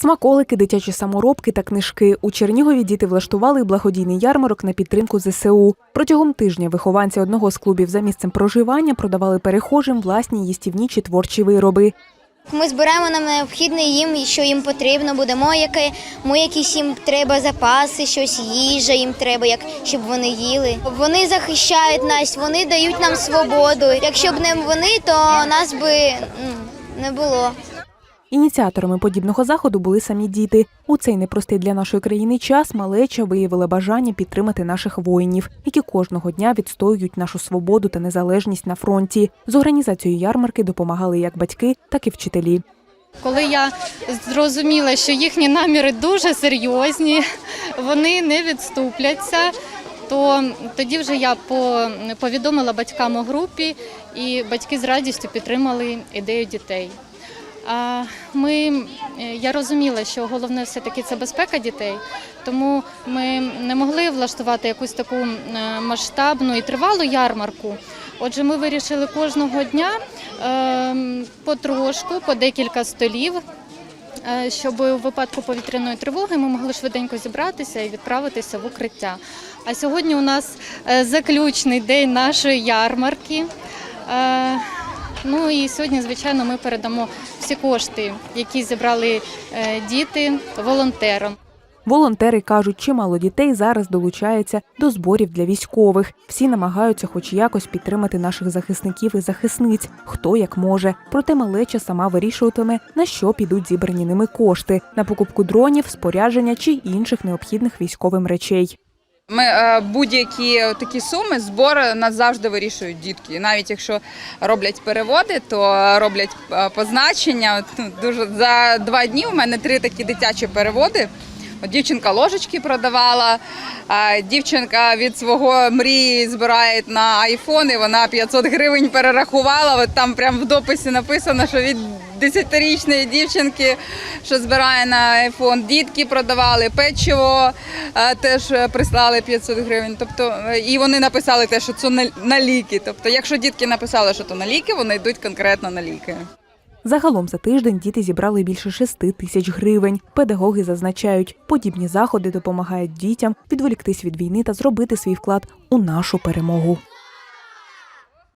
Смаколики, дитячі саморобки та книжки. У Чернігові діти влаштували благодійний ярмарок на підтримку ЗСУ. Протягом тижня вихованці одного з клубів за місцем проживання продавали перехожим власні їстівні чи творчі вироби. Ми збираємо нам необхідне їм, що їм потрібно буде. Мо яке, якісь їм треба запаси, щось їжа їм треба, як щоб вони їли. Вони захищають нас, вони дають нам свободу. Якщо б не вони, то нас би не було. Ініціаторами подібного заходу були самі діти. У цей непростий для нашої країни час малеча виявила бажання підтримати наших воїнів, які кожного дня відстоюють нашу свободу та незалежність на фронті. З організацією ярмарки допомагали як батьки, так і вчителі. Коли я зрозуміла, що їхні наміри дуже серйозні, вони не відступляться, то тоді вже я повідомила батькам у групі, і батьки з радістю підтримали ідею дітей. Ми, е, я розуміла, що головне все-таки це безпека дітей, тому ми не могли влаштувати якусь таку е, масштабну і тривалу ярмарку. Отже, ми вирішили кожного дня ем, потрошку, по декілька столів, е, щоб у випадку повітряної тривоги ми могли швиденько зібратися і відправитися в укриття. А сьогодні у нас е, заключний день нашої ярмарки. Е, Ну і сьогодні, звичайно, ми передамо всі кошти, які зібрали е, діти, волонтерам. Волонтери кажуть, чимало дітей зараз долучається до зборів для військових. Всі намагаються хоч якось підтримати наших захисників і захисниць, хто як може. Проте малеча сама вирішуватиме, на що підуть зібрані ними кошти на покупку дронів, спорядження чи інших необхідних військовим речей. Ми е, будь-які такі суми збор нас завжди вирішують дітки. Навіть якщо роблять переводи, то роблять е, позначення. Ну, Дуже за два дні у мене три такі дитячі переводи. От дівчинка ложечки продавала, дівчинка від свого мрії збирає на айфон, і вона 500 гривень перерахувала. От там прямо в дописі написано, що від 10-річної дівчинки, що збирає на айфон, дітки продавали печиво, е, теж е, прислали 500 гривень. Тобто, е, і вони написали те, що це на- ліки. Тобто, якщо дітки написали, що то на ліки, вони йдуть конкретно на ліки. Загалом за тиждень діти зібрали більше шести тисяч гривень. Педагоги зазначають, подібні заходи допомагають дітям відволіктись від війни та зробити свій вклад у нашу перемогу.